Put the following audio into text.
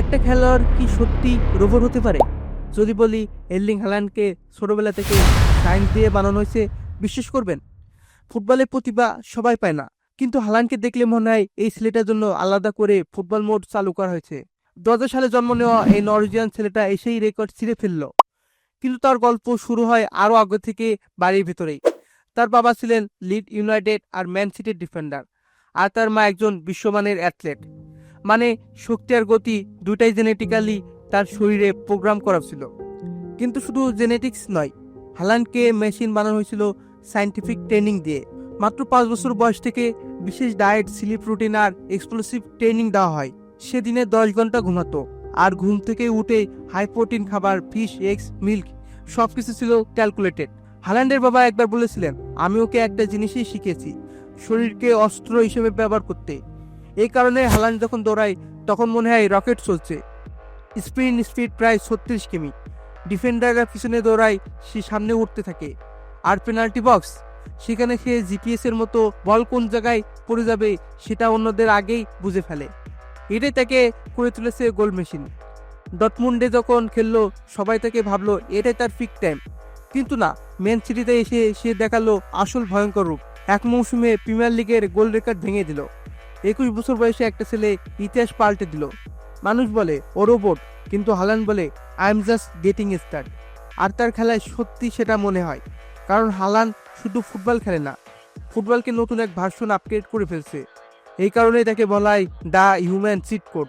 একটা খেলোয়াড় কি সত্যি রোবট হতে পারে? যদি বলি, এর্লিং হ্যালান্ডকে ছোটবেলা থেকে সায়েন্স দিয়ে বানানো হয়েছে, বিশ্বাস করবেন? ফুটবলের প্রতিভা সবাই পায় না। কিন্তু হালানকে দেখলে মনে হয় এই ছেলেটার জন্য আলাদা করে ফুটবল মোড চালু করা হয়েছে। দু হাজার সালে জন্ম নেওয়া এই নরওয়েজিয়ান ছেলেটা এসেই রেকর্ড ছিঁড়ে ফেলল। কিন্তু তার গল্প শুরু হয় আরও আগে থেকে বাড়ির ভেতরেই। তার বাবা ছিলেন লিড ইউনাইটেড আর ম্যান সিটির ডিফেন্ডার। আর তার মা একজন বিশ্বমানের অ্যাথলেট। মানে শক্তি আর গতি দুটাই জেনেটিক্যালি তার শরীরে প্রোগ্রাম করা ছিল কিন্তু শুধু জেনেটিক্স নয়, হালানকে মেশিন বানানো হয়েছিল সায়েন্টিফিক ট্রেনিং দিয়ে। মাত্র পাঁচ বছর বয়স থেকে বিশেষ ডায়েট স্লিপ রুটিন আর এক্সক্লুসিভ ট্রেনিং দেওয়া হয়। সেদিনে দশ ঘণ্টা ঘুমাতো আর ঘুম থেকে উঠে হাই প্রোটিন খাবার ফিশ এগস মিল্ক সব কিছু ছিল ক্যালকুলেটেড হালান্ডের বাবা একবার বলেছিলেন, আমি ওকে একটা জিনিসই শিখেছি, শরীরকে অস্ত্র হিসেবে ব্যবহার করতে। এই কারণে হালান্ড যখন দৌড়ায়, তখন মনে হয় রকেট চলছে। স্প্রিন স্পিড প্রায় ছত্রিশ কিমি। ডিফেন্ডাররা পিছনে দৌড়ায়, সে সামনে উঠতে থাকে। আর পেনাল্টি বক্স? সেখানে সে জিপিএস এর মতো বল কোন জায়গায় পড়ে যাবে, সেটা অন্যদের আগেই বুঝে ফেলে। এটাই তাকে করে তুলেছে গোল মেশিন। ডটমুন্ডে যখন খেললো, সবাই তাকে ভাবলো, এটাই তার ফিক টাইম কিন্তু না, ম্যান সিটিতে এসে সে দেখাল আসল ভয়ঙ্কর রূপ। এক মৌসুমে প্রিমিয়ার লিগের গোল রেকর্ড ভেঙে দিল। একুশ বছর বয়সে একটা ছেলে ইতিহাস পাল্টে দিল। মানুষ বলে, ও রোবট কিন্তু হালান বলে I am just getting start আর তার খেলায় সত্যি সেটা মনে হয়, কারণ হালান শুধু ফুটবল খেলে না, ফুটবলকে নতুন এক ভার্সন আপগ্রেড করে ফেলছে। এই কারণেই তাকে বলা হয় দ্য হিউম্যান চিট কোড।